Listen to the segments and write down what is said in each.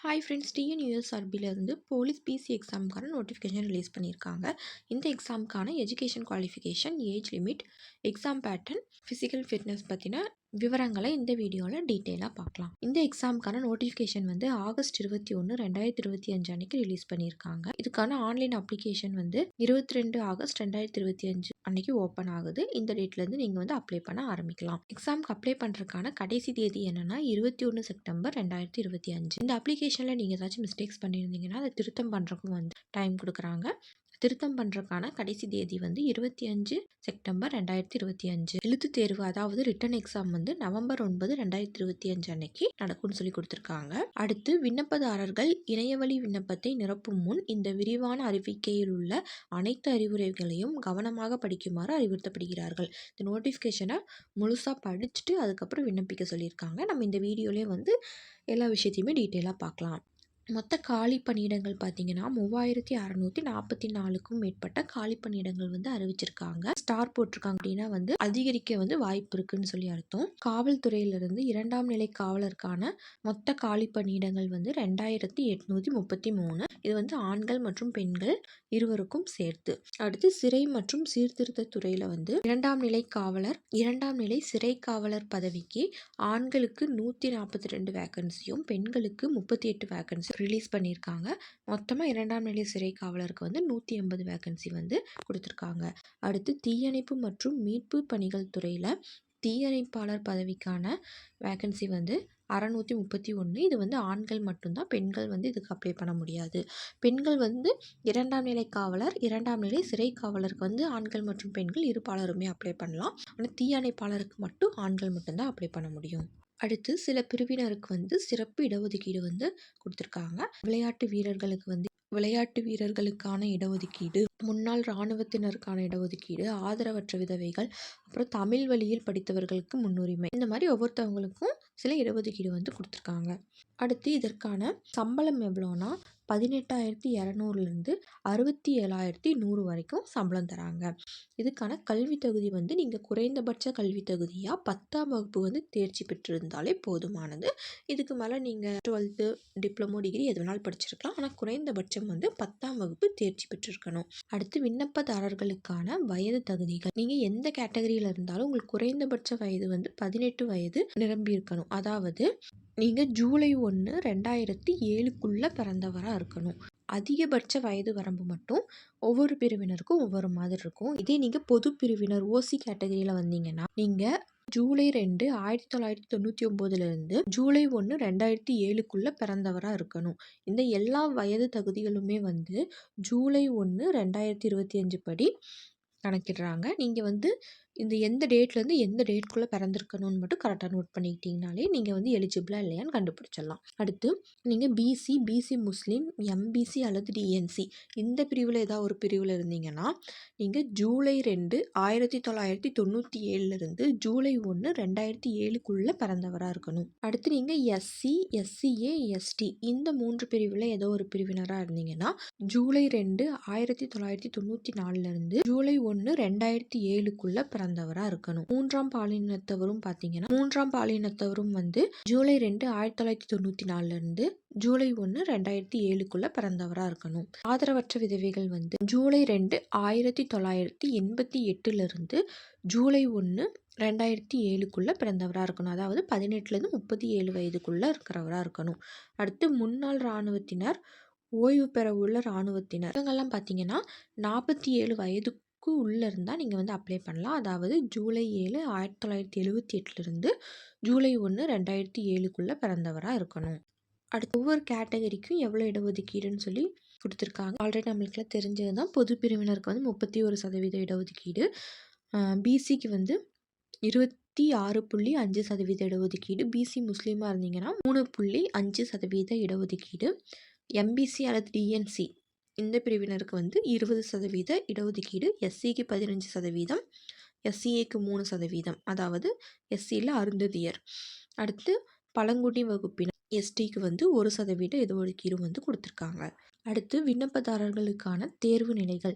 Hi friends டிஎன்யூஎஸ்ஆர்பிலேருந்து police PC எக்ஸாமுக்கான notification release பண்ணியிருக்காங்க. இந்த எக்ஸாமுக்கான education qualification age limit exam pattern physical fitness பற்றின விவரங்களை இந்த வீடியோவில் டீட்டெயிலாக பார்க்கலாம் இந்த எக்ஸாமுக்கான நோட்டிஃபிகேஷன் வந்து ஆகஸ்ட் இருபத்தி ஒன்று ரெண்டாயிரத்தி இருபத்தி அஞ்சு அன்னைக்கு ரிலீஸ் பண்ணியிருக்காங்க. இதுக்கான ஆன்லைன் அப்ளிகேஷன் வந்து இருபத்தி ரெண்டு ஆகஸ்ட் ரெண்டாயிரத்தி இருபத்தி அஞ்சு அன்னைக்கு ஓப்பன் ஆகுது. இந்த டேட்லேருந்து நீங்கள் வந்து அப்ளை பண்ண ஆரம்பிக்கலாம். எக்ஸாமுக்கு அப்ளை பண்ணுறதுக்கான கடைசி தேதி என்னென்னா இருபத்தி ஒன்று செப்டம்பர் ரெண்டாயிரத்தி இருபத்தி அஞ்சு. இந்த அப்ளிகேஷனில் நீங்கள் ஏதாச்சும் மிஸ்டேக்ஸ் பண்ணியிருந்தீங்கன்னா அதை திருத்தம் பண்ணுறக்கும் வந்து டைம் கொடுக்குறாங்க. திருத்தம் பண்ணுறதுக்கான கடைசி தேதி வந்து இருபத்தி அஞ்சு செப்டம்பர் ரெண்டாயிரத்தி இருபத்தி அஞ்சு. எழுத்து தேர்வு அதாவது ரிட்டன் எக்ஸாம் வந்து நவம்பர் ஒன்பது ரெண்டாயிரத்தி இருபத்தி அஞ்சு அன்னைக்கு நடக்கும்னு சொல்லி கொடுத்துருக்காங்க. அடுத்து விண்ணப்பதாரர்கள் இணையவழி விண்ணப்பத்தை நிரப்பும் முன் இந்த விரிவான அறிவிக்கையில் உள்ள அனைத்து அறிவுரைகளையும் கவனமாக படிக்குமாறு அறிவுறுத்தப்படுகிறார்கள். இந்த நோட்டிஃபிகேஷனை முழுசாக படிச்சுட்டு அதுக்கப்புறம் விண்ணப்பிக்க சொல்லியிருக்காங்க. நம்ம இந்த வீடியோலேயே வந்து எல்லா விஷயத்தையுமே டீட்டெயிலாக பார்க்கலாம். மொத்த காலி பணியிடங்கள் பார்த்தீங்கன்னா மூவாயிரத்தி அறநூற்றி நாற்பத்தி நாலுக்கும் மேற்பட்ட காலி பணியிடங்கள் வந்து அறிவிச்சிருக்காங்க. ஸ்டார் போட்டிருக்காங்க அப்படின்னா வந்து அதிகரிக்க வந்து வாய்ப்பு இருக்குன்னு சொல்லி அர்த்தம். காவல்துறையிலிருந்து இரண்டாம் நிலை காவலருக்கான மொத்த காலி பணியிடங்கள் வந்து ரெண்டாயிரத்தி எட்நூற்றி முப்பத்தி மூணு. இது வந்து ஆண்கள் மற்றும் பெண்கள் இருவருக்கும் சேர்த்து. அடுத்து சிறை மற்றும் சீர்திருத்த துறையில் வந்து இரண்டாம் நிலை காவலர் இரண்டாம் நிலை சிறை காவலர் பதவிக்கு ஆண்களுக்கு நூற்றி நாற்பத்தி ரெண்டு வேக்கன்சியும் பெண்களுக்கு முப்பத்தி எட்டு வேக்கன்சி ரிலீஸ் பண்ணியிருக்காங்க. மொத்தமாக இரண்டாம் நிலை சிறை காவலருக்கு வந்து நூற்றி எண்பது வேக்கன்சி வந்து கொடுத்துருக்காங்க. அடுத்து தீயணைப்பு மற்றும் மீட்பு பணிகள் துறையில் தீயணைப்பாளர் பதவிக்கான வேக்கன்சி வந்து அறநூற்றி முப்பத்தி ஒன்று இது வந்து ஆண்கள் மட்டும்தான் பெண்கள் வந்து இதுக்கு அப்ளை பண்ண முடியாது. பெண்கள் வந்து இரண்டாம் நிலை காவலர் இரண்டாம் நிலை சிறை காவலருக்கு வந்து ஆண்கள் மற்றும் பெண்கள் இருப்பாளருமே அப்ளை பண்ணலாம். ஆனால் தீயணைப்பாளருக்கு மட்டும் ஆண்கள் மட்டும்தான் அப்ளை பண்ண முடியும். அடுத்து சில பிரிவினருக்கு வந்து சிறப்பு இடஒதுக்கீடு வந்து கொடுத்துருக்காங்க. விளையாட்டு வீரர்களுக்கு வந்து விளையாட்டு வீரர்களுக்கான இடஒதுக்கீடு முன்னாள் இராணுவத்தினருக்கான இடஒதுக்கீடு ஆதரவற்ற விதவைகள் அப்புறம் தமிழ் வழியில் படித்தவர்களுக்கு முன்னுரிமை. இந்த மாதிரி ஒவ்வொருத்தவங்களுக்கும் சில இடஒதுக்கீடு வந்து கொடுத்துருக்காங்க. அடுத்து இதற்கான சம்பளம் எவ்வளோனா பதினெட்டாயிரத்தி இரநூறுலேருந்து அறுபத்தி ஏழாயிரத்தி நூறு வரைக்கும் சம்பளம் தராங்க. இதுக்கான கல்வி தகுதி வந்து நீங்கள் குறைந்தபட்ச கல்வி தகுதியாக பத்தாம் வகுப்பு வந்து தேர்ச்சி பெற்றிருந்தாலே போதுமானது. இதுக்கு மேலே நீங்கள் டுவெல்த்து டிப்ளமோ டிகிரி எது வேணாலும் படிச்சிருக்கலாம். ஆனால் குறைந்தபட்சம் வந்து பத்தாம் வகுப்பு தேர்ச்சி பெற்றிருக்கணும். அடுத்து விண்ணப்பதாரர்களுக்கான வயது தகுதிகள். நீங்கள் எந்த கேட்டகரியில் இருந்தாலும் உங்களுக்கு குறைந்தபட்ச வயது வந்து பதினெட்டு வயது நிரம்பி இருக்கணும். அதாவது நீங்கள் ஜூலை ஒன்று ரெண்டாயிரத்தி ஏழுக்குள்ளே பிறந்தவராக இருக்கணும். அதிகபட்ச வயது வரம்பு மட்டும் ஒவ்வொரு பிரிவினருக்கும் ஒவ்வொரு மாதிரி இருக்கும். இதே நீங்கள் பொது பிரிவினர் ஓசி கேட்டகரியில் வந்தீங்கன்னா நீங்கள் ஜூலை ரெண்டு ஆயிரத்தி தொள்ளாயிரத்தி தொண்ணூற்றி ஒம்போதுலேருந்து ஜூலை ஒன்று ரெண்டாயிரத்தி ஏழுக்குள்ளே பிறந்தவராக இருக்கணும். இந்த எல்லா வயது தகுதிகளுமே வந்து ஜூலை ஒன்று ரெண்டாயிரத்தி இருபத்தி அஞ்சு படி கணக்கிடுறாங்க. நீங்கள் வந்து இந்த எந்த டேட்லேருந்து எந்த டேட்குள்ளே பிறந்திருக்கணும்னு மட்டும் கரெக்டாக நோட் பண்ணிக்கிட்டிங்கனாலே நீங்கள் வந்து எலிஜிபிளாக இல்லையான்னு கண்டுபிடிச்சிடலாம். அடுத்து நீங்கள் பிசி பிசி முஸ்லீம் எம்பிசி அல்லது டிஎன்சி இந்த பிரிவில் ஏதாவது ஒரு பிரிவில் இருந்தீங்கன்னா நீங்கள் ஜூலை ரெண்டு ஆயிரத்தி தொள்ளாயிரத்தி தொண்ணூற்றி ஏழுலேருந்து ஜூலை ஒன்று ரெண்டாயிரத்தி ஏழுக்குள்ளே பிறந்தவராக இருக்கணும். அடுத்து நீங்கள் எஸ்சி எஸ்சிஏ எஸ்டி இந்த மூன்று பிரிவில் ஏதோ ஒரு பிரிவினராக இருந்தீங்கன்னா ஜூலை ரெண்டு ஆயிரத்தி தொள்ளாயிரத்தி தொண்ணூற்றி நாலுலேருந்து ஜூலை ஒன்று ரெண்டாயிரத்தி ஏழுக்குள்ளே பிறந்தவராக இருக்கணும். மூன்றாம் பாலினத்தவரும் பார்த்தீங்கன்னா மூன்றாம் பாலினத்தவரும் வந்து ஜூலை ரெண்டு ஆயிரத்தி தொள்ளாயிரத்தி தொண்ணூற்றி நாலுலேருந்து ஜூலை ஒன்று ரெண்டாயிரத்தி ஏழுக்குள்ளே பிறந்தவராக இருக்கணும். ஆதரவற்ற விதவைகள் வந்து ஜூலை ரெண்டு ஆயிரத்தி தொள்ளாயிரத்தி எண்பத்தி எட்டுலேருந்து ஜூலை ஒன்று ரெண்டாயிரத்தி ஏழுக்குள்ளே பிறந்தவராக இருக்கணும். அதாவது பதினெட்டுலேருந்து முப்பத்தி ஏழு வயதுக்குள்ளே இருக்கிறவராக இருக்கணும். அடுத்து முன்னாள் இராணுவத்தினர் ஓய்வு பெற உள்ள இராணுவத்தினர். இவங்கெல்லாம் பார்த்தீங்கன்னா நாற்பத்தி ஏழு வயது க்கு உள்ளே இருந்தால் நீங்கள் வந்து அப்ளை பண்ணலாம். அதாவது ஜூலை ஏழு ஆயிரத்தி தொள்ளாயிரத்தி எழுபத்தி எட்டுலேருந்து ஜூலை ஒன்று ரெண்டாயிரத்தி ஏழுக்குள்ளே பிறந்தவராக இருக்கணும். அடுத்து ஒவ்வொரு கேட்டகரிக்கும் எவ்வளோ இடஒதுக்கீடுன்னு சொல்லி கொடுத்துருக்காங்க. ஆல்ரெடி நம்மளுக்குலாம் தெரிஞ்சது தான். பொது பிரிவினருக்கு வந்து முப்பத்தி ஒரு சதவீத இடஒதுக்கீடு. பிசிக்கு வந்து இருபத்தி ஆறு புள்ளி அஞ்சு சதவீத இடஒதுக்கீடு. பிசி முஸ்லீமாக இருந்தீங்கன்னா மூணு புள்ளி அஞ்சு சதவீத இடஒதுக்கீடு. எம்பிசி அல்லது டிஎன்சி இந்த பிரிவினருக்கு வந்து இருபது சதவீத இடஒதுக்கீடு எஸ்சிக்கு பதினஞ்சு சதவீதம் எஸ்சிஏக்கு மூணு சதவீதம் அதாவது எஸ்சியில் அருந்ததியர். அடுத்து பழங்குடி வகுப்பினர் எஸ்டிக்கு வந்து ஒரு சதவீத இடஒதுக்கீடு வந்து கொடுத்துருக்காங்க. அடுத்து விண்ணப்பதாரர்களுக்கான தேர்வு நிலைகள்.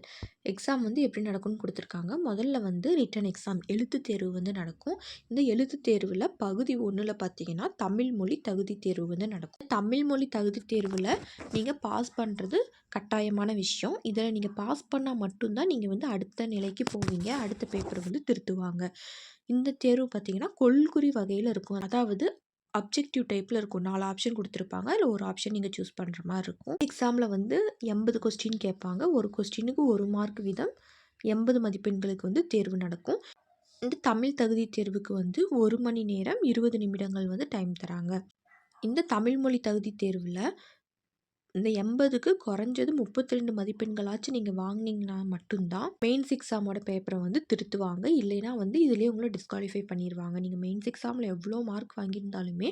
எக்ஸாம் வந்து எப்படி நடக்கும்னு கொடுத்துருக்காங்க. முதல்ல வந்து ரிட்டன் எக்ஸாம் எழுத்து தேர்வு வந்து நடக்கும். இந்த எழுத்து தேர்வில் பகுதி ஒன்றில் பார்த்தீங்கன்னா தமிழ் மொழி தகுதி தேர்வு வந்து நடக்கும். தமிழ் மொழி தகுதி தேர்வில் நீங்கள் பாஸ் பண்ணுறது கட்டாயமான விஷயம். இதில் நீங்கள் பாஸ் பண்ணால் மட்டும்தான் நீங்கள் வந்து அடுத்த நிலைக்கு போவீங்க. அடுத்த பேப்பரை வந்து திருத்துவாங்க. இந்த தேர்வு பார்த்தீங்கன்னா கொள்குறி வகையில் இருக்கும். அதாவது அப்ஜெக்டிவ் டைப்பில் இருக்கும். நாலு ஆப்ஷன் கொடுத்துருப்பாங்க. அதில் ஒரு ஆப்ஷன் நீங்கள் சூஸ் பண்ணுற மாதிரி இருக்கும். எக்ஸாமில் வந்து எண்பது கொஸ்டின் கேட்பாங்க. ஒரு கொஸ்டினுக்கு ஒரு மார்க் வீதம் எண்பது மதிப்பெண்களுக்கு வந்து தேர்வு நடக்கும். இந்த தமிழ் தகுதி தேர்வுக்கு வந்து ஒரு மணி நேரம் இருபது நிமிடங்கள் வந்து டைம் தராங்க. இந்த தமிழ்மொழி தகுதி தேர்வில் இந்த எண்பதுக்கு குறைஞ்சது முப்பத்தி ரெண்டு மதிப்பெண்களாச்சும் நீங்கள் வாங்கினீங்கன்னா மட்டும்தான். மெயின்ஸ் எக்ஸாமோட பேப்பரை வந்து திருத்துவாங்க. இல்லைன்னா வந்து இதுலேயே உங்களை டிஸ்குவாலிஃபை பண்ணிடுவாங்க நீங்கள் மெயின்ஸ் எக்ஸாமில் எவ்வளோ மார்க் வாங்கியிருந்தாலுமே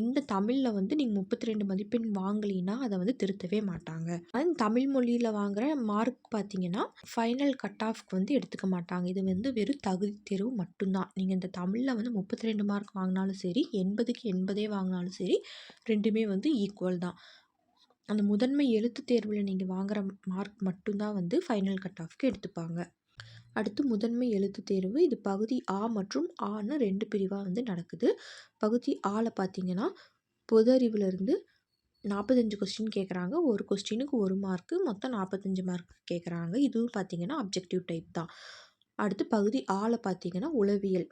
இந்த தமிழில் வந்து நீங்கள் முப்பத்தி ரெண்டு மதிப்பெண் வாங்கலின்னா அதை வந்து திருத்தவே மாட்டாங்க. அது தமிழ் மொழியில் வாங்குகிற மார்க் பார்த்தீங்கன்னா ஃபைனல் கட் ஆஃப்க்கு வந்து எடுத்துக்க மாட்டாங்க. இது வந்து வெறும் தகுதி தேர்வு மட்டும்தான். நீங்கள் இந்த தமிழில் வந்து முப்பத்தி ரெண்டு மார்க் வாங்கினாலும் சரி எண்பதுக்கு எண்பதே வாங்கினாலும் சரி ரெண்டுமே வந்து ஈக்குவல் தான். அந்த முதன்மை எழுத்து தேர்வில் நீங்கள் வாங்குகிற மார்க் மட்டும்தான் வந்து ஃபைனல் கட் ஆஃப்க்கு எடுத்துப்பாங்க. அடுத்து முதன்மை எழுத்து தேர்வு இது பகுதி ஆ மற்றும் ஆன்னு ரெண்டு பிரிவாக வந்து நடக்குது. பகுதி ஆவில் பார்த்தீங்கன்னா பொது அறிவுலேருந்து நாற்பத்தஞ்சு கொஸ்டின் கேட்குறாங்க ஒரு கொஸ்டினுக்கு ஒரு மார்க்கு மொத்தம் நாற்பத்தஞ்சு மார்க் கேட்குறாங்க இதுவும் பார்த்தீங்கன்னா அப்ஜெக்டிவ் டைப் தான். அடுத்து பகுதி ஆவில் பார்த்தீங்கன்னா உளவியல்.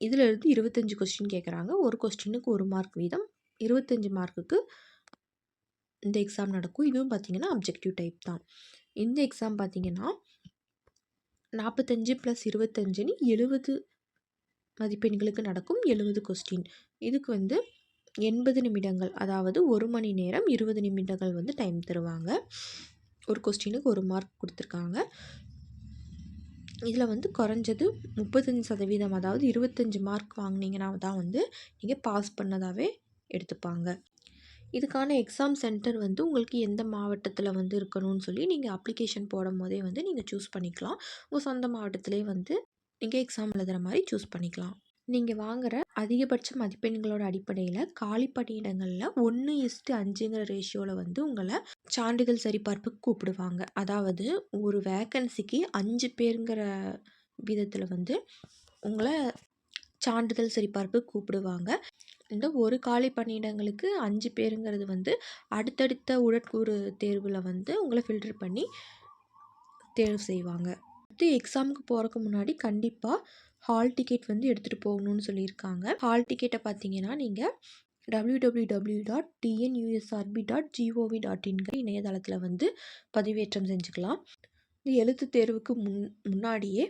இதிலிருந்து இருபத்தஞ்சு இருபத்தஞ்சி கொஸ்டின் கேட்குறாங்க ஒரு கொஸ்டினுக்கு ஒரு மார்க் வீதம் இருபத்தஞ்சி மார்க்குக்கு இந்த எக்ஸாம் நடக்கும். இதுவும் பார்த்திங்கன்னா அப்ஜெக்டிவ் டைப் தான். இந்த எக்ஸாம் பார்த்திங்கன்னா நாற்பத்தஞ்சு ப்ளஸ் இருபத்தஞ்சுன்னு எழுபது மதிப்பெண்களுக்கு நடக்கும். எழுபது கொஸ்டின் இதுக்கு வந்து எண்பது நிமிடங்கள் அதாவது ஒரு மணி நேரம் இருபது நிமிடங்கள் வந்து டைம் தருவாங்க. ஒரு கொஸ்டினுக்கு ஒரு மார்க் கொடுத்துருக்காங்க. இதில் வந்து குறைஞ்சது முப்பத்தஞ்சு சதவீதம் அதாவது இருபத்தஞ்சி மார்க் வாங்கினீங்கன்னா தான் வந்து நீங்கள் பாஸ் பண்ணதாகவே எடுத்துப்பாங்க. இதுக்கான எக்ஸாம் சென்டர் வந்து உங்களுக்கு எந்த மாவட்டத்தில் வந்து இருக்கணும்னு சொல்லி நீங்கள் அப்ளிகேஷன் போடும் போதே வந்து நீங்கள் சூஸ் பண்ணிக்கலாம். உங்கள் சொந்த மாவட்டத்திலே வந்து நீங்கள் எக்ஸாம் எழுதுகிற மாதிரி சூஸ் பண்ணிக்கலாம். நீங்கள் வாங்குகிற அதிகபட்ச மதிப்பெண்களோட அடிப்படையில் காலி பணியிடங்களில் ஒன்று இஸ்ட்டு அஞ்சுங்கிற ரேஷியோவில் வந்து உங்களை சான்றிதழ் சரிபார்ப்புக்கு கூப்பிடுவாங்க. அதாவது ஒரு வேக்கன்சிக்கு அஞ்சு பேருங்கிற விதத்தில் வந்து உங்களை சான்றிதழ் சரிபார்ப்பு கூப்பிடுவாங்க. இந்த ஒரு காலி பணியிடங்களுக்கு அஞ்சு பேருங்கிறது வந்து அடுத்தடுத்த உடற்கூறு தேர்வில் வந்து உங்களை ஃபில்டர் பண்ணி தேர்வு செய்வாங்க. அடுத்து எக்ஸாமுக்கு போகிறக்கு முன்னாடி கண்டிப்பாக ஹால் டிக்கெட் வந்து எடுத்துகிட்டு போகணும்னு சொல்லியிருக்காங்க. ஹால் டிக்கெட்டை பார்த்தீங்கன்னா நீங்கள் W W W dot TNUSRP dot GOV dot இன்கிற இணையதளத்தில் வந்து பதிவேற்றம் செஞ்சுக்கலாம். இந்த எழுத்து தேர்வுக்கு முன் முன்னாடியே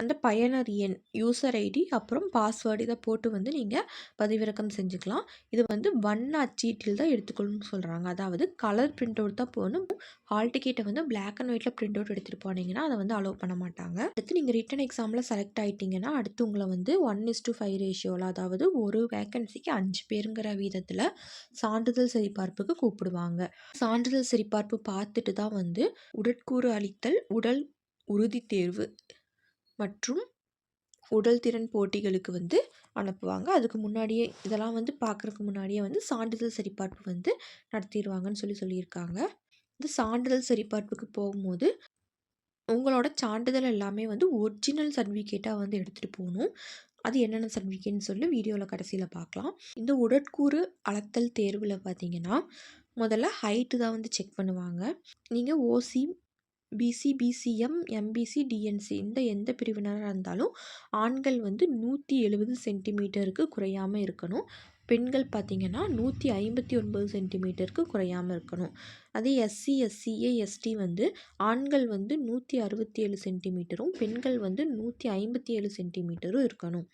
அந்த பயனர் எண் யூசர் ஐடி அப்புறம் பாஸ்வேர்டு இதை போட்டு வந்து நீங்கள் பதிவிறக்கம் செஞ்சுக்கலாம். இது வந்து வண்ண அச்சீட்டில் தான் எடுத்துக்கணும்னு சொல்கிறாங்க அதாவது கலர் பிரிண்ட் அவுட் தான் போகணும். ஹால் டிக்கெட்டை வந்து பிளாக் அண்ட் ஒயிட்டில் பிரிண்ட் அவுட் எடுத்துகிட்டு போனீங்கன்னா அதை வந்து அலோவ் பண்ண மாட்டாங்க. அடுத்து நீங்கள் ரிட்டன் எக்ஸாமில் செலக்ட் ஆகிட்டிங்கன்னா அடுத்து உங்களை வந்து ஒன் இஸ் டு ஃபைவ் ரேஷியோவில் அதாவது ஒரு வேக்கன்சிக்கு அஞ்சு பேருங்கிற வீதத்தில் சான்றிதழ் சரிபார்ப்புக்கு கூப்பிடுவாங்க. சான்றிதழ் சரிபார்ப்பு பார்த்துட்டு தான் வந்து உடற்கூறு அளித்தல் உடல் உறுதி தேர்வு மற்றும் உடல் திறன் போட்டிகளுக்கு வந்து அனுப்புவாங்க. அதுக்கு முன்னாடியே இதெல்லாம் வந்து பார்க்குறதுக்கு முன்னாடியே வந்து சான்றிதழ் சரிபார்ப்பு வந்து நடத்திடுவாங்கன்னு சொல்லி சொல்லியிருக்காங்க. இந்த சான்றிதழ் சரிபார்ப்புக்கு போகும்போது உங்களோட சான்றிதழ் எல்லாமே வந்து ஒரிஜினல் சர்டிஃபிகேட்டாக வந்து எடுத்துகிட்டு போகணும். அது என்னென்ன சர்டிஃபிகேட்னு சொல்லி வீடியோவில் கடைசியில் பார்க்கலாம் இந்த உடற்கூறு அளத்தல் தேர்வில் பார்த்தீங்கன்னா முதல்ல ஹைட்டு தான் வந்து செக் பண்ணுவாங்க. நீங்கள் OC BC BCM MBC DNC இந்த எந்த பிரிவினராக இருந்தாலும் ஆண்கள் வந்து நூற்றி எழுபது சென்டிமீட்டருக்கு குறையாமல் இருக்கணும். பெண்கள் பார்த்திங்கன்னா நூற்றி ஐம்பத்தி ஒன்பது சென்டிமீட்டருக்கு குறையாமல் இருக்கணும். அதே எஸ்சி எஸ்சிஏ எஸ்டி வந்து ஆண்கள் வந்து நூற்றி அறுபத்தி ஏழு சென்டிமீட்டரும் பெண்கள் வந்து நூற்றி ஐம்பத்தி ஏழு சென்டிமீட்டரும் இருக்கணும்.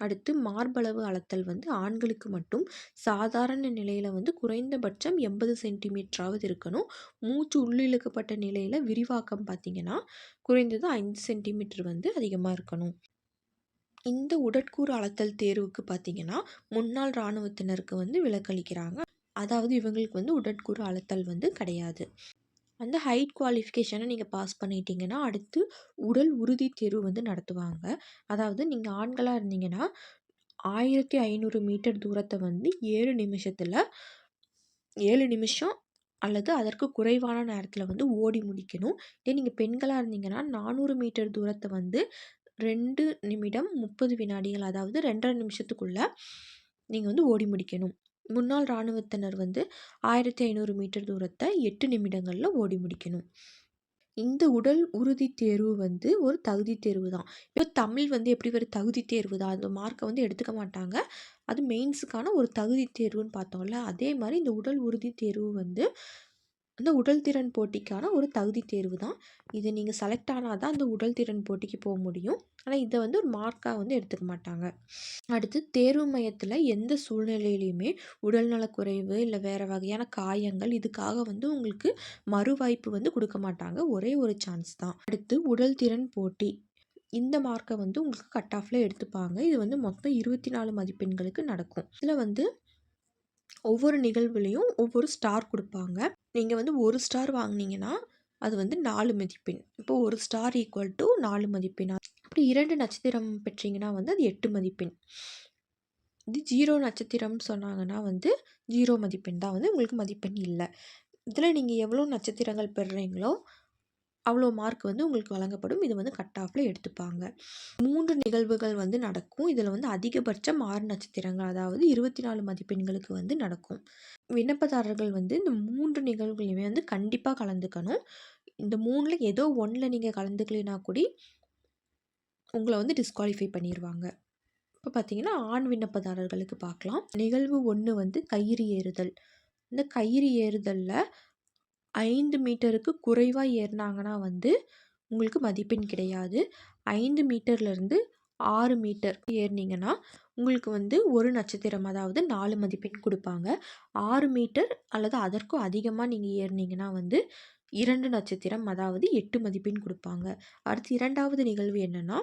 அடுத்து மார்பளவு அளத்தல் வந்து ஆண்களுக்கு மட்டும் சாதாரண நிலையில் வந்து குறைந்தபட்சம் எண்பது சென்டிமீட்டராவது இருக்கணும். மூச்சு உள்ளிழுக்கப்பட்ட நிலையில் விரிவாக்கம் பார்த்திங்கன்னா குறைந்தது ஐந்து சென்டிமீட்டர் வந்து அதிகமாக இருக்கணும். இந்த உடற்கூறு அளத்தல் தேர்வுக்கு பார்த்திங்கன்னா முன்னாள் இராணுவத்தினருக்கு வந்து விலக்களிக்கிறாங்க. அதாவது இவங்களுக்கு வந்து உடற்கூறு அளத்தல் வந்து கிடையாது. அந்த ஹைட் குவாலிஃபிகேஷனை நீங்கள் பாஸ் பண்ணிட்டீங்கன்னா அடுத்து உடல் உறுதி தேர்வு வந்து நடத்துவாங்க. அதாவது நீங்கள் ஆண்களாக இருந்தீங்கன்னா ஆயிரத்தி ஐநூறு மீட்டர் தூரத்தை வந்து ஏழு நிமிஷத்தில் ஏழு நிமிஷம் அல்லது அதற்கு குறைவான நேரத்தில் வந்து ஓடி முடிக்கணும். இதே நீங்கள் பெண்களாக இருந்தீங்கன்னா நானூறு மீட்டர் தூரத்தை வந்து ரெண்டு நிமிடம் முப்பது வினாடிகள் அதாவது ரெண்டரை நிமிஷத்துக்குள்ள நீங்கள் வந்து ஓடி முடிக்கணும். முன்னாள் இராணுவத்தினர் வந்து ஆயிரத்தி ஐநூறு மீட்டர் தூரத்தை எட்டு நிமிடங்களில் ஓடி முடிக்கணும். இந்த உடல் உறுதி தேர்வு வந்து ஒரு தகுதி தேர்வு தான். இப்போ தமிழ் வந்து எப்படி ஒரு தகுதி தேர்வு தான்? அந்த மார்க்கை வந்து எடுத்துக்க மாட்டாங்க. அது மெயின்ஸுக்கான ஒரு தகுதி தேர்வுன்னு பார்த்தோம்ல அதே மாதிரி இந்த உடல் உறுதி தேர்வு வந்து அந்த உடல் திறன் போட்டிக்கான ஒரு தகுதி தேர்வு தான். இது நீங்கள் செலக்ட் ஆனால் தான் அந்த உடல் திறன் போட்டிக்கு போக முடியும். ஆனால் இதை வந்து ஒரு மார்க்காக வந்து எடுத்துக்க மாட்டாங்க. அடுத்து தேர்வு மையத்தில் எந்த சூழ்நிலையிலையுமே உடல்நலக்குறைவு இல்லை வேறு வகையான காயங்கள் இதுக்காக வந்து உங்களுக்கு மறுவாய்ப்பு வந்து கொடுக்க மாட்டாங்க. ஒரே ஒரு சான்ஸ் தான். அடுத்து உடல் திறன் போட்டி. இந்த மார்க்கை வந்து உங்களுக்கு கட் ஆஃபில் எடுத்துப்பாங்க. இது வந்து மொத்தம் இருபத்தி நாலு மதிப்பெண்களுக்கு நடக்கும். இதில் வந்து ஒவ்வொரு நிகழ்வுலையும் ஒவ்வொரு ஸ்டார் கொடுப்பாங்க. நீங்கள் வந்து ஒரு ஸ்டார் வாங்கினீங்கன்னா அது வந்து நாலு மதிப்பெண். இப்போ ஒரு ஸ்டார் ஈக்குவல் டு நாலு மதிப்பெண். அப்படி இரண்டு நட்சத்திரம் பெற்றீங்கன்னா வந்து அது எட்டு மதிப்பெண். இது ஜீரோ நட்சத்திரம் சொன்னாங்கன்னா வந்து ஜீரோ மதிப்பெண் தான் வந்து உங்களுக்கு மதிப்பெண் இல்லை. இதில் நீங்கள் எவ்வளோ நட்சத்திரங்கள் பெறுறீங்களோ அவ்வளோ மார்க் வந்து உங்களுக்கு வழங்கப்படும். இது வந்து கட் ஆஃபில் எடுத்துப்பாங்க. மூன்று நிகழ்வுகள் வந்து நடக்கும். இதில் வந்து அதிகபட்சம் ஆறு நட்சத்திரங்கள் அதாவது இருபத்தி நாலு மதிப்பெண்களுக்கு வந்து நடக்கும். விண்ணப்பதாரர்கள் வந்து இந்த மூன்று நிகழ்வுகளையுமே வந்து கண்டிப்பாக கலந்துக்கணும். இந்த மூணில் ஏதோ ஒன்றில் நீங்கள் கலந்துக்கலைனா கூட உங்களை வந்து டிஸ்குவாலிஃபை பண்ணிடுவாங்க இப்போ பார்த்தீங்கன்னா ஆண் விண்ணப்பதாரர்களுக்கு பார்க்கலாம் நிகழ்வு ஒன்று வந்து கயிறு ஏறுதல். இந்த கயிறு ஏறுதலில் ஐந்து மீட்டருக்கு குறைவாக ஏறினாங்கன்னா வந்து உங்களுக்கு மதிப்பெண் கிடையாது. ஐந்து மீட்டர்லேருந்து ஆறு மீட்டர் ஏறினீங்கன்னா உங்களுக்கு வந்து ஒரு நட்சத்திரம் அதாவது நாலு மதிப்பெண் கொடுப்பாங்க. ஆறு மீட்டர் அல்லது அதற்கும் அதிகமாக நீங்கள் ஏறினீங்கன்னா வந்து இரண்டு நட்சத்திரம் அதாவது எட்டு மதிப்பெண் கொடுப்பாங்க. அடுத்து இரண்டாவது நிகழ்வு என்னென்னா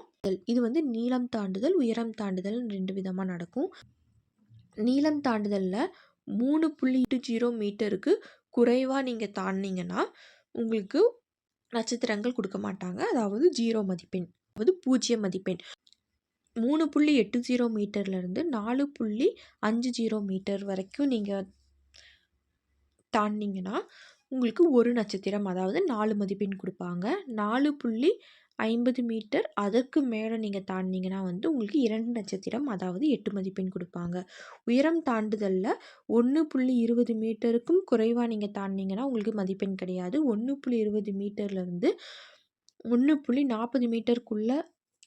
இது வந்து நீளம் தாண்டுதல் உயரம் தாண்டுதல் ரெண்டு விதமாக நடக்கும். நீளம் தாண்டுதலில் மூணு புள்ளி எட்டு ஜீரோ மீட்டருக்கு குறைவாக நீங்கள் தாண்டினீங்கன்னா உங்களுக்கு நட்சத்திரங்கள் கொடுக்க மாட்டாங்க. அதாவது ஜீரோ மதிப்பெண் அதாவது பூஜ்ஜியம் மதிப்பெண். மூணு புள்ளி எட்டு ஜீரோ மீட்டர்லேருந்து நாலு புள்ளி அஞ்சு ஜீரோ மீட்டர் வரைக்கும் நீங்கள் தாண்டிங்கன்னா உங்களுக்கு ஒரு நட்சத்திரம் அதாவது நாலு மதிப்பெண் கொடுப்பாங்க. நாலு புள்ளி ஐம்பது மீட்டர் அதற்கு மேலே நீங்கள் தாண்டினீங்கன்னா வந்து உங்களுக்கு இரண்டு நட்சத்திரம் அதாவது எட்டு மதிப்பெண் கொடுப்பாங்க. உயரம் தாண்டுதலில் ஒன்று புள்ளி இருபது மீட்டருக்கும் குறைவாக நீங்கள் தாண்டினீங்கன்னா உங்களுக்கு மதிப்பெண் கிடையாது. ஒன்று புள்ளி இருபது மீட்டர்லேருந்து ஒன்று புள்ளி நாற்பது மீட்டருக்குள்ளே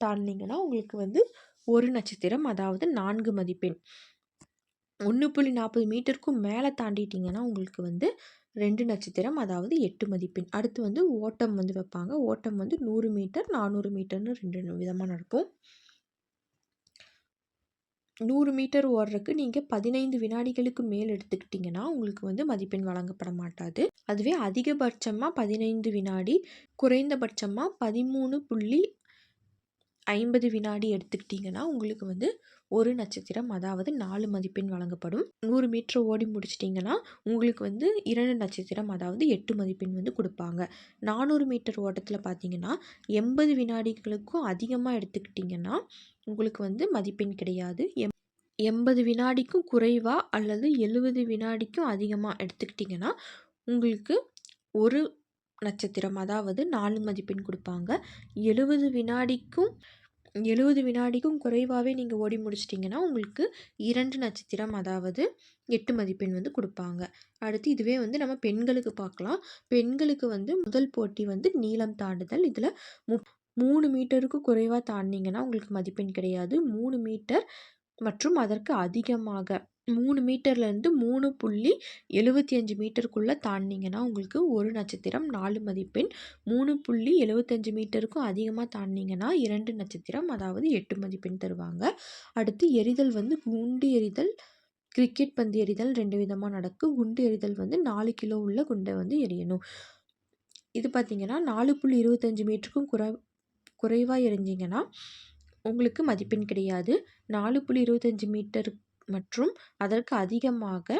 தாண்டினீங்கன்னா உங்களுக்கு வந்து ஒரு நட்சத்திரம் அதாவது நான்கு மதிப்பெண். ஒன்று புள்ளி நாற்பது மீட்டருக்கும் மேலே தாண்டிட்டிங்கன்னா உங்களுக்கு வந்து ரெண்டு நட்சத்திரம் அதாவது எட்டு மதிப்பெண். அடுத்து வந்து ஓட்டம் வந்து வைப்பாங்க. ஓட்டம் வந்து நூறு மீட்டர் நானூறு மீட்டர்னு ரெண்டு விதமாக நடக்கும். நூறு மீட்டர் ஓடுறதுக்கு நீங்கள் பதினைந்து வினாடிகளுக்கு மேல் எடுத்துக்கிட்டிங்கன்னா உங்களுக்கு வந்து மதிப்பெண் வழங்கப்பட மாட்டாது. அதுவே அதிகபட்சமாக பதினைந்து வினாடி குறைந்தபட்சமாக பதிமூணு புள்ளி ஐம்பது வினாடி எடுத்துக்கிட்டிங்கன்னா உங்களுக்கு வந்து ஒரு நட்சத்திரம் அதாவது நாலு மதிப்பெண் வழங்கப்படும். நூறு மீட்டர் ஓடி முடிச்சிட்டிங்கன்னா உங்களுக்கு வந்து இரண்டு நட்சத்திரம் அதாவது எட்டு மதிப்பெண் வந்து கொடுப்பாங்க. நானூறு மீட்டர் ஓட்டத்தில் பார்த்தீங்கன்னா எண்பது வினாடிகளுக்கும் அதிகமாக எடுத்துக்கிட்டிங்கன்னா உங்களுக்கு வந்து மதிப்பெண் கிடையாது. எம் எண்பது வினாடிக்கும் குறைவாக அல்லது எழுபது வினாடிக்கும் அதிகமாக எடுத்துக்கிட்டிங்கன்னா உங்களுக்கு ஒரு நட்சத்திரம். அதாவது நாலு மதிப்பெண் கொடுப்பாங்க. எழுபது வினாடிக்கும் எழுபது வினாடிக்கும் குறைவாகவே நீங்கள் ஓடி முடிச்சிட்டிங்கன்னா உங்களுக்கு இரண்டு நட்சத்திரம் அதாவது எட்டு மதிப்பெண் வந்து கொடுப்பாங்க. அடுத்து இதுவே வந்து நம்ம பெண்களுக்கு பார்க்கலாம். பெண்களுக்கு வந்து முதல் போட்டி வந்து நீளம் தாண்டுதல். இதில் மு மூணு மீட்டருக்கு குறைவாக தாண்டிங்கன்னா உங்களுக்கு மதிப்பெண் கிடையாது. மூணு மீட்டர் மற்றும் அதற்கு அதிகமாக மூணு மீட்டர்லேருந்து மூணு புள்ளி எழுபத்தி அஞ்சு மீட்டருக்குள்ளே தாண்டினீங்கன்னா உங்களுக்கு ஒரு நட்சத்திரம் நாலு மதிப்பெண் மூணு புள்ளி எழுபத்தஞ்சு மீட்டருக்கும் அதிகமாக தாண்டினீங்கன்னா இரண்டு நட்சத்திரம் அதாவது எட்டு மதிப்பெண் தருவாங்க. அடுத்து எறிதல் வந்து குண்டு எறிதல் கிரிக்கெட் பந்து எறிதல் ரெண்டு விதமாக நடக்கும் குண்டு எறிதல் வந்து நாலு கிலோ உள்ள குண்டை வந்து எறியணும் இது பார்த்திங்கன்னா நாலு புள்ளி இருபத்தஞ்சி மீட்டருக்கும் குறை குறைவாக எறிஞ்சிங்கன்னா உங்களுக்கு மதிப்பெண் கிடையாது. நாலு புள்ளி இருபத்தஞ்சி மீட்டர் மற்றும் அதற்கு அதிகமாக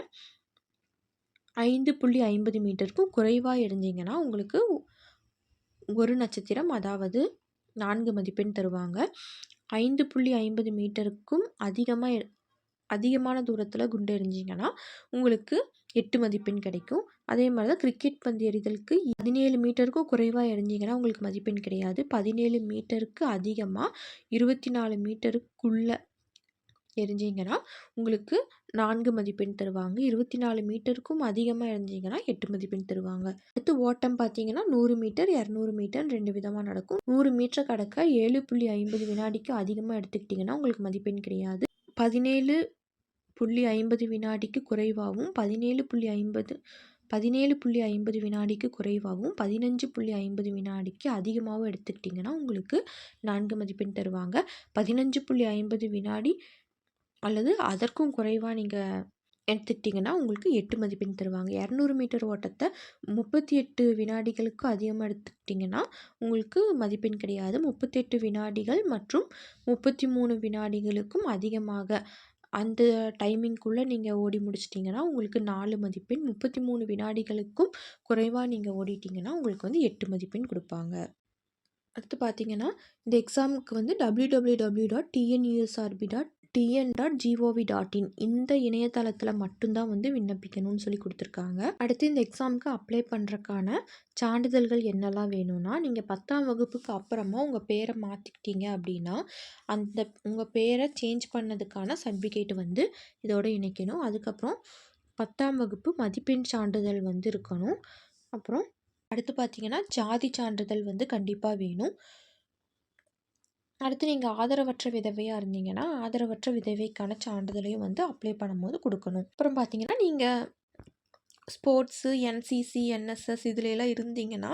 ஐந்து புள்ளி ஐம்பது மீட்டருக்கும் குறைவாக இருந்தீங்கன்னா உங்களுக்கு ஒரு நட்சத்திரம் அதாவது நான்கு மதிப்பெண் தருவாங்க. ஐந்து புள்ளி ஐம்பது மீட்டருக்கும் அதிகமாக அதிகமான தூரத்தில் குண்டு எறிஞ்சிங்கன்னா உங்களுக்கு எட்டு மதிப்பெண் கிடைக்கும். அதே மாதிரி தான் கிரிக்கெட் பந்து எறிதலுக்கு பதினேழு மீட்டருக்கும் குறைவாக எறிஞ்சிங்கன்னா உங்களுக்கு மதிப்பெண் கிடையாது. பதினேழு மீட்டருக்கு அதிகமாக இருபத்தி நாலு மீட்டருக்குள்ளே எறிஞ்சிங்கன்னா உங்களுக்கு நான்கு மதிப்பெண் தருவாங்க. இருபத்தி நாலு மீட்டருக்கும் அதிகமாக எறிஞ்சிங்கன்னா எட்டு மதிப்பெண் தருவாங்க. அடுத்து ஓட்டம் பார்த்தீங்கன்னா நூறு மீட்டர் இரநூறு மீட்டர் ரெண்டு விதமாக நடக்கும். நூறு மீட்டர் கடக்க ஏழு புள்ளி ஐம்பது வினாடிக்கு அதிகமாக எடுத்துக்கிட்டிங்கன்னா உங்களுக்கு மதிப்பெண் கிடையாது. பதினேழு புள்ளி ஐம்பது வினாடிக்கு குறைவாகவும் பதினேழு புள்ளி ஐம்பது பதினேழு புள்ளி ஐம்பது வினாடிக்கு குறைவாகவும் பதினஞ்சு புள்ளி ஐம்பது வினாடிக்கு அதிகமாகவும் எடுத்துக்கிட்டிங்கன்னா உங்களுக்கு நான்கு மதிப்பெண் தருவாங்க. பதினஞ்சு புள்ளி ஐம்பது வினாடி அல்லது அதற்கும் குறைவாக நீங்கள் எடுத்துக்கிட்டிங்கன்னா உங்களுக்கு எட்டு மதிப்பெண் தருவாங்க. இரநூறு மீட்டர் ஓட்டத்தை முப்பத்தி எட்டு வினாடிகளுக்கு அதிகமாக எடுத்துக்கிட்டிங்கன்னா உங்களுக்கு மதிப்பெண் கிடையாது. முப்பத்தெட்டு வினாடிகள் மற்றும் முப்பத்தி மூணு வினாடிகளுக்கும் அதிகமாக அந்த டைமிங்குள்ளே நீங்கள் ஓடி முடிச்சிட்டிங்கன்னா உங்களுக்கு நாலு மதிப்பெண் முப்பத்தி மூணு வினாடிகளுக்கும் குறைவாக நீங்கள் ஓடிட்டிங்கன்னா உங்களுக்கு வந்து எட்டு மதிப்பெண் கொடுப்பாங்க. அடுத்து பார்த்தீங்கன்னா இந்த எக்ஸாமுக்கு வந்து W W W dot TNUSRP dot TN dot GOV dot in இந்த இணையதளத்தில் மட்டும்தான் வந்து விண்ணப்பிக்கணும்னு சொல்லி கொடுத்துருக்காங்க. அடுத்து இந்த எக்ஸாமுக்கு அப்ளை பண்ணுறக்கான சான்றிதழ்கள் என்னெல்லாம் வேணும்னா நீங்கள் பத்தாம் வகுப்புக்கு அப்புறமா உங்கள் பேரை மாற்றிக்கிட்டீங்க அப்படின்னா அந்த உங்கள் பேரை சேஞ்ச் பண்ணதுக்கான சர்டிஃபிகேட் வந்து இதோடு இணைக்கணும். அதுக்கப்புறம் பத்தாம் வகுப்பு மதிப்பெண் சான்றிதழ் வந்து இருக்கணும். அப்புறம் அடுத்து பார்த்தீங்கன்னா ஜாதி சான்றிதழ் வந்து கண்டிப்பாக வேணும். அடுத்து நீங்கள் ஆதரவற்ற விதவையாக இருந்தீங்கன்னா ஆதரவற்ற விதவைக்கான சான்றிதழையும் வந்து அப்ளை பண்ணும்போது கொடுக்கணும். அப்புறம் பார்த்தீங்கன்னா நீங்கள் ஸ்போர்ட்ஸு என்சிசி என்எஸ்எஸ் இதுலலாம் இருந்தீங்கன்னா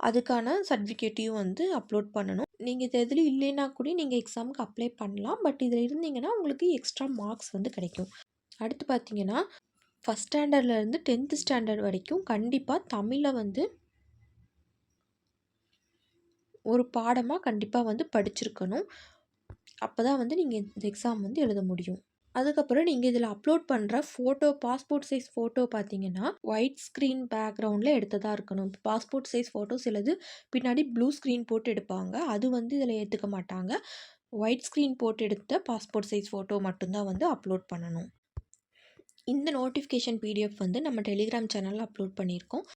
அதுக்கான சர்டிஃபிகேட்டையும் வந்து அப்லோட் பண்ணணும். நீங்கள் இது எதுலையும் இல்லைன்னா கூட நீங்கள் எக்ஸாமுக்கு அப்ளை பண்ணலாம். பட் இதில் இருந்தீங்கன்னா உங்களுக்கு எக்ஸ்ட்ரா மார்க்ஸ் வந்து கிடைக்கும். அடுத்து பார்த்தீங்கன்னா ஃபஸ்ட் ஸ்டாண்டர்ட்லேருந்து டென்த்து ஸ்டாண்டர்ட் வரைக்கும் கண்டிப்பாக தமிழை வந்து ஒரு பாடமாக கண்டிப்பாக வந்து படிச்சிருக்கணும். அப்போ தான் வந்து நீங்கள் இந்த எக்ஸாம் வந்து எழுத முடியும். அதுக்கப்புறம் நீங்கள் இதில் அப்லோட் பண்ணுற ஃபோட்டோ பாஸ்போர்ட் சைஸ் ஃபோட்டோ பார்த்தீங்கன்னா ஒயிட் ஸ்க்ரீன் பேக்ரவுண்டில் எடுத்ததாக இருக்கணும். பாஸ்போர்ட் சைஸ் ஃபோட்டோ சிலது பின்னாடி ப்ளூ ஸ்க்ரீன் போட்டு எடுப்பாங்க. அது வந்து இதில் ஏற்றுக்க மாட்டாங்க. ஒயிட் ஸ்க்ரீன் போட்டு எடுத்த பாஸ்போர்ட் சைஸ் ஃபோட்டோ மட்டும்தான் வந்து அப்லோட் பண்ணணும். இந்த நோட்டிஃபிகேஷன் பிடிஎஃப் வந்து நம்ம டெலிகிராம் சேனலில் அப்லோட் பண்ணியிருக்கோம்.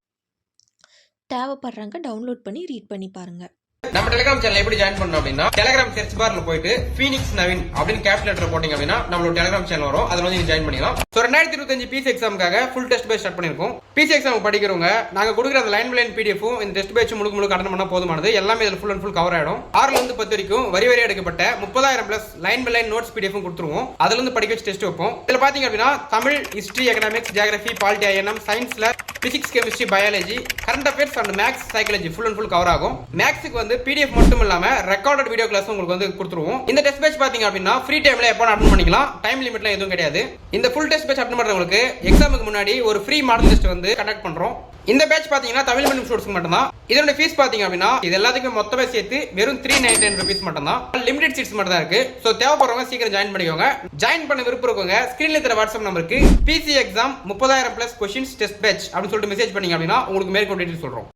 தேவைப்படுறாங்க டவுன்லோட் பண்ணி ரீட் பண்ணி பாருங்கள் நம்ம டெலிகிராம் சேனல் எப்படி ஜாயின் பண்ணோம் அப்படின்னா டெலிகிராம் சர்ச் பார்ல போயிட்டு ஃபீனிக்ஸ் நவீன் அப்படின்னு கேப் லெட்டர் போட்டீங்க அப்படின்னா நம்மளோட டெலிகிராம் சேனல் வரும். அதுல வந்து நீங்க ஜாயின் பண்ணிக்கலாம். ஸோ ரெண்டாயிரத்தி இருபத்தஞ்சு பிசி எக்ஸாமுக்காக ஃபுல் டெஸ்ட் பேஸ் ஸ்டார்ட் பண்ணிருக்கோம் பிசி எக்ஸாம் படிக்கிறவங்க நாங்க கொடுக்குற அந்த லைன் லைன் பிடிஎஃபும் இந்த டெஸ்ட் பேச்சு முழுக்க முழுக்க அட்டன் பண்ணா போதுமானது. எல்லாமே இதில் ஃபுல் அண்ட் ஃபுல் கவர் ஆயிடும். ஆறுல இருந்து பத்து வரைக்கும் வரி வரி எடுக்கப்பட்ட முப்பதாயிரம் plus line by line notes பிடிஎஃப்பும் கொடுத்துருவோம். அதுல இருந்து படிக்க வச்சு டெஸ்ட் வைப்போம். இதுல பாத்தீங்க அப்படின்னா Tamil history economics geography polity INM சயின்ஸ்ல physics chemistry biology current affairs and maths psychology full and full cover ஆகும். மேக்ஸுக்கு வந்து பிடிஎஃப் மட்டும் இல்லாம ரெக்கார்டட் வீடியோ கிளாஸ் உங்களுக்கு வந்து கொடுத்துருவோம். இந்த டெஸ்ட் பேட்ச் பாத்தீங்க அப்படின்னா ஃப்ரீ டைம்ல எப்போ அட்டன் பண்ணிக்கலாம். டைம் லிமிட்லாம் எதுவும் கிடையாது. இந்த ஃபுல் டெஸ்ட் பேட்ச் அட்டன் பண்றவங்களுக்கு எக்ஸாமுக்கு முன்னாடி ஒரு ஃப்ரீ மாடல் டெஸ்ட் வந்து கண்டக்ட் பண்றோம். இந்த பேட்ச் பாத்தீங்கன்னா தமிழ் மீடியம் ஸ்டூடெண்ட்ஸ்க்கு மட்டும் தான் இதோட ஃபீஸ் பார்த்தீங்க அப்படின்னா இது எல்லாத்துக்கும் மொத்தமே சேர்த்து வெறும் த்ரீ நைன்டி நைன் ருபீஸ் மட்டும் தான் லிமிடெட் சீட்ஸ் மட்டும் தான் இருக்கு. ஸோ தேவைப்படுறவங்க சீக்கிரம் ஜாயின் பண்ணிக்கோங்க. ஜாயின் பண்ண விருப்பம் இருக்கவங்க ஸ்கிரீன்ல இருக்கிற வாட்ஸ்அப் நம்பருக்கு பிசி எக்ஸாம் முப்பதாயிரம் பிளஸ் கொஸ்டின்ஸ் டெஸ்ட் பேட்ச் அப்படின்னு சொல்லிட்டு மெசேஜ் பண்ணீங்க அப்படின்னா உங்களுக்கு மேற்கொண்டு சொல்கிறோம் சொல்றோம்.